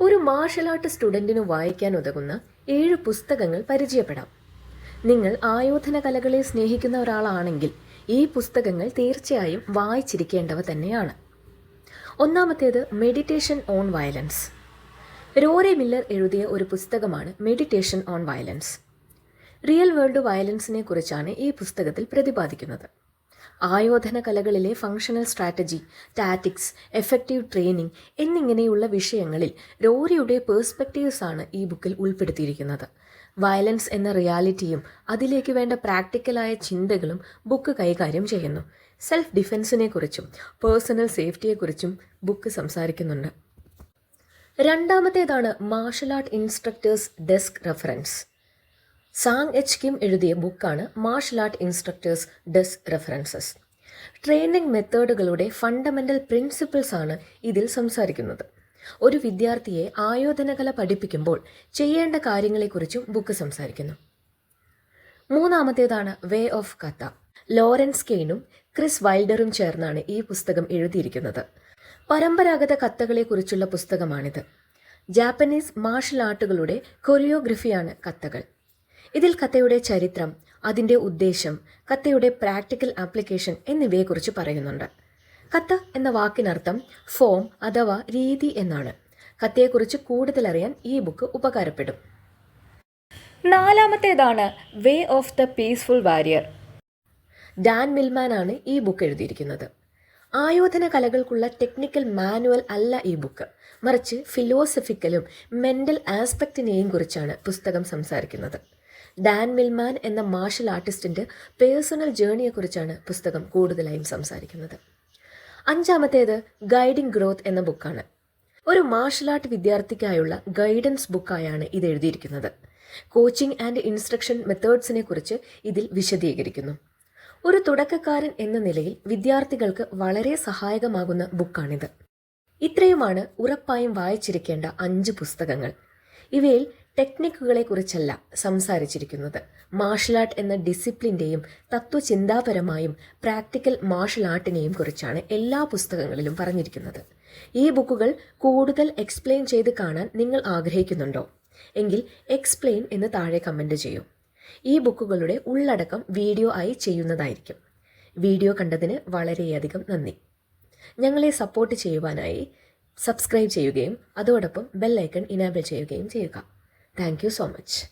ഒരു martial art സ്റ്റുഡന്റിന് വായിക്കാൻ ഉതകുന്ന ഏഴ് പുസ്തകങ്ങൾ പരിചയപ്പെടാം. നിങ്ങൾ ആയോധന കലകളെ സ്നേഹിക്കുന്ന ഒരാളാണെങ്കിൽ ഈ പുസ്തകങ്ങൾ തീർച്ചയായും വായിച്ചിരിക്കേണ്ടവ തന്നെയാണ്. ഒന്നാമത്തേത് meditation on violence Rory Miller എഴുതിയ ഒരു പുസ്തകമാണ് meditation on violence real world വയലൻസിനെ കുറിച്ചാണ് ഈ പുസ്തകത്തിൽ പ്രതിപാദിക്കുന്നത്. ആയോധന കലകളിലെ functional strategy tactics effective training എന്നിങ്ങനെയുള്ള വിഷയങ്ങളിൽ റോറിയുടെ പേഴ്സ്പെക്റ്റീവ്സ് ആണ് ഈ ബുക്കിൽ ഉൾപ്പെടുത്തിയിരിക്കുന്നത്. വയലൻസ് എന്ന റിയാലിറ്റിയും അതിലേക്ക് വേണ്ട പ്രാക്ടിക്കലായ ചിന്തകളും ബുക്ക് കൈകാര്യം ചെയ്യുന്നു. സെൽഫ് ഡിഫെൻസിനെ കുറിച്ചും പേഴ്സണൽ സേഫ്റ്റിയെക്കുറിച്ചും ബുക്ക് സംസാരിക്കുന്നുണ്ട്. രണ്ടാമത്തേതാണ് martial art instructor's desk reference Sang H Kim എഴുതിയ ബുക്കാണ് martial art instructor's desk references. Training മെത്തേഡുകളുടെ fundamental principles ആണ് ഇതിൽ സംസാരിക്കുന്നത്. ഒരു വിദ്യാർത്ഥിയെ ആയോധനകല പഠിപ്പിക്കുമ്പോൾ ചെയ്യേണ്ട കാര്യങ്ങളെക്കുറിച്ചും ബുക്ക് സംസാരിക്കുന്നു. മൂന്നാമത്തേതാണ് വേ ഓഫ് കഥ. ലോറൻസ് കെയ്നും ക്രിസ് വൈൽഡറും ചേർന്നാണ് ഈ പുസ്തകം എഴുതിയിരിക്കുന്നത്. പരമ്പരാഗത കത്തകളെക്കുറിച്ചുള്ള പുസ്തകമാണിത്. ജാപ്പനീസ് മാർഷൽ ആർട്ടുകളുടെ കൊറിയോഗ്രഫിയാണ് കഥകൾ. ഇതിൽ കത്തയുടെ ചരിത്രം അതിന്റെ ഉദ്ദേശം കത്തയുടെ പ്രാക്ടിക്കൽ ആപ്ലിക്കേഷൻ എന്നിവയെക്കുറിച്ച് പറയുന്നുണ്ട്. കത്ത് എന്ന വാക്കിനർത്ഥം ഫോം അഥവാ രീതി എന്നാണ്. കത്തയെക്കുറിച്ച് കൂടുതൽ അറിയാൻ ഈ ബുക്ക് ഉപകാരപ്പെടും. നാലാമത്തേതാണ് way of the peaceful warrior. Dan Millman ആണ് ഈ ബുക്ക് എഴുതിയിരിക്കുന്നത്. ആയോധന കലകൾക്കുള്ള ടെക്നിക്കൽ മാനുവൽ അല്ല ഈ ബുക്ക്. മറിച്ച് ഫിലോസഫിക്കലും മെന്റൽ ആസ്പെക്റ്റിനെയും കുറിച്ചാണ് പുസ്തകം സംസാരിക്കുന്നത്. ഡാൻ മിൽമാൻ എന്ന മാർഷൽ ആർട്ടിസ്റ്റിന്റെ പേഴ്സണൽ ജേണിയെക്കുറിച്ചാണ് പുസ്തകം കൂടുതലായും സംസാരിക്കുന്നത്. അഞ്ചാമത്തേത് ഗൈഡിംഗ് ഗ്രോത്ത് എന്ന ബുക്കാണ്. ഒരു മാർഷൽ ആർട്ട് വിദ്യാർത്ഥിക്കായുള്ള ഗൈഡൻസ് ബുക്കായാണ് ഇത് എഴുതിയിരിക്കുന്നത്. കോച്ചിങ് ആൻഡ് ഇൻസ്ട്രക്ഷൻ മെത്തേഡ്സിനെ കുറിച്ച് ഇതിൽ വിശദീകരിക്കുന്നു. ഒരു തുടക്കക്കാരൻ എന്ന നിലയിൽ വിദ്യാർത്ഥികൾക്ക് വളരെ സഹായകമാകുന്ന ബുക്കാണിത്. ഇത്രയുമാണ് ഉറപ്പായും വായിച്ചിരിക്കേണ്ട അഞ്ച് പുസ്തകങ്ങൾ. ഇവയിൽ ടെക്നിക്കുകളെക്കുറിച്ചല്ല സംസാരിച്ചിരിക്കുന്നത്. മാർഷൽ ആർട്ട് എന്ന ഡിസിപ്ലിന്റെയും തത്വചിന്താപരമായും പ്രാക്ടിക്കൽ മാർഷൽ ആർട്ടിനെയും കുറിച്ചാണ് എല്ലാ പുസ്തകങ്ങളിലും പറഞ്ഞിരിക്കുന്നത്. ഈ ബുക്കുകൾ കൂടുതൽ എക്സ്പ്ലെയിൻ ചെയ്ത് കാണാൻ നിങ്ങൾ ആഗ്രഹിക്കുന്നുണ്ടോ? എങ്കിൽ എക്സ്പ്ലെയിൻ എന്ന് താഴെ കമന്റ് ചെയ്യൂ. ഈ ബുക്കുകളുടെ ഉള്ളടക്കം വീഡിയോ ആയി ചെയ്യുന്നതായിരിക്കും. വീഡിയോ കണ്ടതിന് വളരെയധികം നന്ദി. ഞങ്ങളെ സപ്പോർട്ട് ചെയ്യുവാനായി സബ്സ്ക്രൈബ് ചെയ്യുകയും അതോടൊപ്പം ബെല്ലൈക്കൺ ഇനാബിൾ ചെയ്യുകയും ചെയ്യുക. Thank you so much.